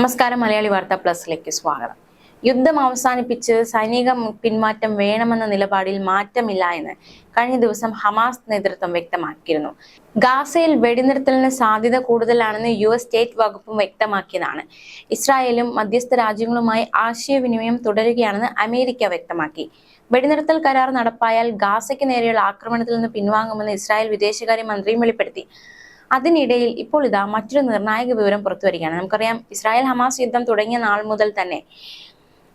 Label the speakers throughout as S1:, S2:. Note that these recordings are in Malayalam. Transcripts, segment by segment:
S1: നമസ്കാരം മലയാളി വാർത്ത പ്ലസിലേക്ക് സ്വാഗതം. യുദ്ധം അവസാനിപ്പിച്ച് സൈനിക പിന്മാറ്റം വേണമെന്ന നിലപാടിൽ മാറ്റമില്ല എന്ന് കഴിഞ്ഞ ദിവസം ഹമാസ് നേതൃത്വം വ്യക്തമാക്കിയിരുന്നു. ഗാസയിൽ വെടിനിർത്തലിന് സാധ്യത കൂടുതലാണെന്ന് യു എസ് സ്റ്റേറ്റ് വകുപ്പും വ്യക്തമാക്കിയതാണ്. ഇസ്രായേലും മധ്യസ്ഥ രാജ്യങ്ങളുമായി ആശയവിനിമയം തുടരുകയാണെന്ന് അമേരിക്ക വ്യക്തമാക്കി. വെടിനിർത്തൽ കരാർ നടപ്പായാൽ ഗാസയ്ക്ക് നേരെയുള്ള ആക്രമണത്തിൽ നിന്ന് പിൻവാങ്ങുമെന്ന് ഇസ്രായേൽ വിദേശകാര്യ മന്ത്രിയും വെളിപ്പെടുത്തി. അതിനിടയിൽ ഇപ്പോൾ ഇതാ മറ്റൊരു നിർണായക വിവരം പുറത്തു വരികയാണ്. നമുക്കറിയാം ഇസ്രായേൽ ഹമാസ് യുദ്ധം തുടങ്ങിയ നാൾ മുതൽ തന്നെ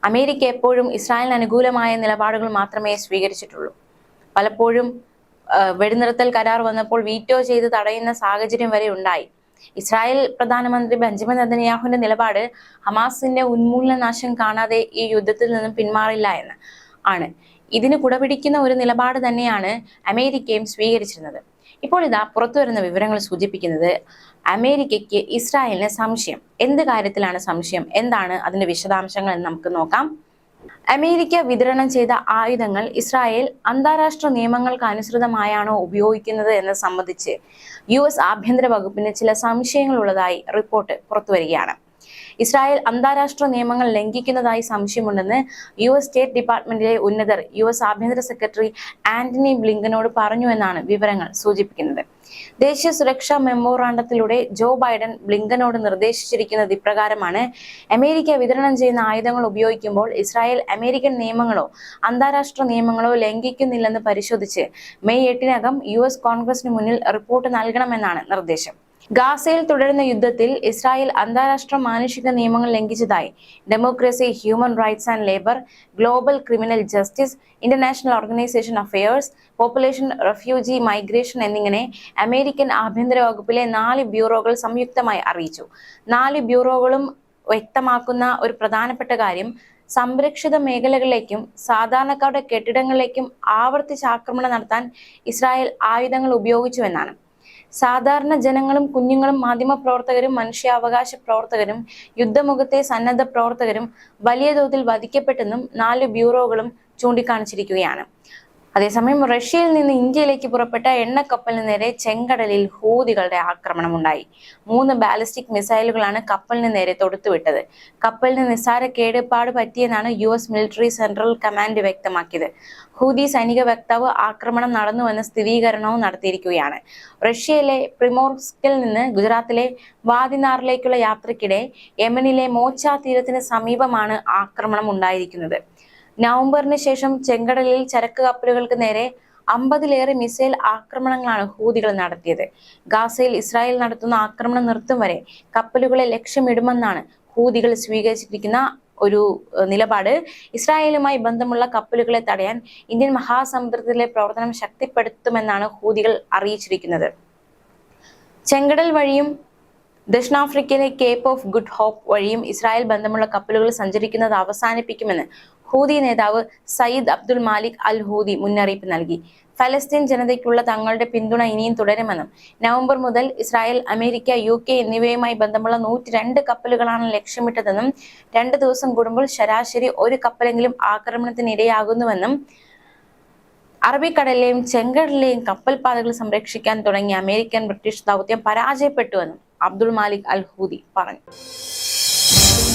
S1: അമേരിക്ക എപ്പോഴും ഇസ്രായേലിന് അനുകൂലമായ നിലപാടുകൾ മാത്രമേ സ്വീകരിച്ചിട്ടുള്ളൂ. പലപ്പോഴും വെടിനിർത്തൽ കരാർ വന്നപ്പോൾ വീറ്റോ ചെയ്ത് തടയുന്ന സാഹചര്യം വരെ ഉണ്ടായി. ഇസ്രായേൽ പ്രധാനമന്ത്രി ബെഞ്ചമിൻ നദനയാഹുവിന്റെ നിലപാട് ഹമാസിന്റെ ഉന്മൂലന നാശം കാണാതെ ഈ യുദ്ധത്തിൽ നിന്നും പിന്മാറില്ല എന്ന് ആണ്. ഇതിന് കുടപിടിക്കുന്ന ഒരു നിലപാട് തന്നെയാണ് അമേരിക്കയും സ്വീകരിച്ചിരുന്നത്. ഇപ്പോൾ ഇതാ പുറത്തു വരുന്ന വിവരങ്ങൾ സൂചിപ്പിക്കുന്നത് അമേരിക്കയ്ക്ക് ഇസ്രായേലിന് സംശയം. എന്ത് കാര്യത്തിലാണ് സംശയം? എന്താണ് അതിന്റെ വിശദാംശങ്ങൾ എന്ന് നമുക്ക് നോക്കാം. അമേരിക്ക വിതരണം ചെയ്ത ആയുധങ്ങൾ ഇസ്രായേൽ അന്താരാഷ്ട്ര നിയമങ്ങൾക്ക് അനുസൃതമായാണോ ഉപയോഗിക്കുന്നത് എന്ന് സംബന്ധിച്ച് യു എസ് ആഭ്യന്തര വകുപ്പിന് ചില സംശയങ്ങൾ ഉള്ളതായി റിപ്പോർട്ട് പുറത്തുവരികയാണ്. ഇസ്രായേൽ അന്താരാഷ്ട്ര നിയമങ്ങൾ ലംഘിക്കുന്നതായി സംശയമുണ്ടെന്ന് യു എസ് സ്റ്റേറ്റ് ഡിപ്പാർട്ട്മെന്റിലെ ഉന്നതർ യു എസ് ആഭ്യന്തര സെക്രട്ടറി ആന്റണി ബ്ലിങ്കനോട് പറഞ്ഞുവെന്നാണ് വിവരങ്ങൾ സൂചിപ്പിക്കുന്നത്. ദേശീയ സുരക്ഷാ മെമ്മോറാണ്ടത്തിലൂടെ ജോ ബൈഡൻ ബ്ലിങ്കനോട് നിർദ്ദേശിച്ചിരിക്കുന്നത് ഇപ്രകാരമാണ്. അമേരിക്ക വിതരണം ചെയ്യുന്ന ആയുധങ്ങൾ ഉപയോഗിക്കുമ്പോൾ ഇസ്രായേൽ അമേരിക്കൻ നിയമങ്ങളോ അന്താരാഷ്ട്ര നിയമങ്ങളോ ലംഘിക്കുന്നില്ലെന്ന് പരിശോധിച്ച് മെയ് എട്ടിനകം യു കോൺഗ്രസിന് മുന്നിൽ റിപ്പോർട്ട് നൽകണമെന്നാണ് നിർദ്ദേശം. ഗാസയിൽ തുടരുന്ന യുദ്ധത്തിൽ ഇസ്രായേൽ അന്താരാഷ്ട്ര മാനുഷിക നിയമങ്ങൾ ലംഘിച്ചതായി. Democracy human rights and labour global criminal justice international organisation affairs population refugee migration എന്നിങ്ങനെ അമേരിക്കൻ ആഭ്യന്തര വകുപ്പിലെ നാല് ബ്യൂറോകൾ സംയുക്തമായി അറിയിച്ചു. നാല് ബ്യൂറോകളും വ്യക്തമാക്കുന്ന ഒരു പ്രധാനപ്പെട്ട കാര്യം സംരക്ഷിത മേഖലകളിലേക്കും സാധാരണക്കാരുടെ കെട്ടിടങ്ങളിലേക്കും ആവർത്തിച്ച് ആക്രമണം നടത്താൻ ഇസ്രായേൽ ആയുധങ്ങൾ ഉപയോഗിച്ചുവെന്നാണ്. സാധാരണ ജനങ്ങളും കുഞ്ഞുങ്ങളും മാധ്യമപ്രവർത്തകരും മനുഷ്യാവകാശ പ്രവർത്തകരും യുദ്ധമുഖത്തെ സന്നദ്ധ പ്രവർത്തകരും വലിയ തോതിൽ വധിക്കപ്പെട്ടെന്നും നാല് ബ്യൂറോകളും ചൂണ്ടിക്കാണിച്ചിരിക്കുകയാണ്. അതേസമയം റഷ്യയിൽ നിന്ന് ഇന്ത്യയിലേക്ക് പുറപ്പെട്ട എണ്ണക്കപ്പലിന് നേരെ ചെങ്കടലിൽ ഹൂതികളുടെ ആക്രമണമുണ്ടായി മൂന്ന് ബാലിസ്റ്റിക് മിസൈലുകളാണ് കപ്പലിന് നേരെ തൊടുത്തുവിട്ടത് കപ്പലിന് നിസ്സാര കേടുപാട് പറ്റിയെന്നാണ് U S military central command വ്യക്തമാക്കിയത്. ഹൂതി സൈനിക വക്താവ് ആക്രമണം നടന്നുവെന്ന സ്ഥിരീകരണവും നടത്തിയിരിക്കുകയാണ്. റഷ്യയിലെ പ്രിമോർസ്കിൽ നിന്ന് ഗുജറാത്തിലെ വാദിനാറിലേക്കുള്ള യാത്രക്കിടെ യമനിലെ മോച്ച തീരത്തിന് സമീപമാണ് ആക്രമണം ഉണ്ടായിരിക്കുന്നത്. നവംബറിന് ശേഷം ചെങ്കടലിൽ ചരക്ക് കപ്പലുകൾക്ക് നേരെ അമ്പതിലേറെ മിസൈൽ ആക്രമണങ്ങളാണ് ഹൂതികൾ നടത്തിയത്. ഗാസയിൽ ഇസ്രായേൽ നടത്തുന്ന ആക്രമണം നിർത്തും വരെ കപ്പലുകളെ ലക്ഷ്യമിടുമെന്നാണ് ഹൂതികൾ സ്വീകരിച്ചിരിക്കുന്ന ഒരു നിലപാട്. ഇസ്രായേലുമായി ബന്ധമുള്ള കപ്പലുകളെ തടയാൻ ഇന്ത്യൻ മഹാസമുദ്രത്തിലെ പ്രവർത്തനം ശക്തിപ്പെടുത്തുമെന്നാണ് ഹൂതികൾ അറിയിച്ചിരിക്കുന്നത്. ചെങ്കടൽ വഴിയും ദക്ഷിണാഫ്രിക്കയിലെ കേപ്പ് ഓഫ് ഗുഡ് ഹോപ്പ് വഴിയും ഇസ്രായേൽ ബന്ധമുള്ള കപ്പലുകൾ സഞ്ചരിക്കുന്നത് അവസാനിപ്പിക്കുമെന്ന് ഹൂദി നേതാവ് സയ്യിദ് അബ്ദുൽ മാലിക് അൽ ഹൂദി മുന്നറിയിപ്പ് നൽകി. ഫലസ്തീൻ ജനതയ്ക്കുള്ള തങ്ങളുടെ പിന്തുണ ഇനിയും തുടരുമെന്നും നവംബർ മുതൽ ഇസ്രായേൽ അമേരിക്ക യു കെ എന്നിവയുമായി ബന്ധമുള്ള നൂറ്റി രണ്ട് കപ്പലുകളാണ് ലക്ഷ്യമിട്ടതെന്നും രണ്ട് ദിവസം കൂടുമ്പോൾ ശരാശരി ഒരു കപ്പലെങ്കിലും ആക്രമണത്തിന് ഇരയാകുന്നുവെന്നും അറബിക്കടലിലെയും ചെങ്കടലിലെയും കപ്പൽപാതകൾ സംരക്ഷിക്കാൻ തുടങ്ങിയ അമേരിക്കൻ ബ്രിട്ടീഷ് ദൗത്യം പരാജയപ്പെട്ടുവെന്നും അബ്ദുൾ മാലിക് അൽ ഹൂദി പറഞ്ഞു.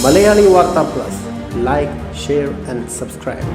S2: Malayali Vartha plus. Like share and subscribe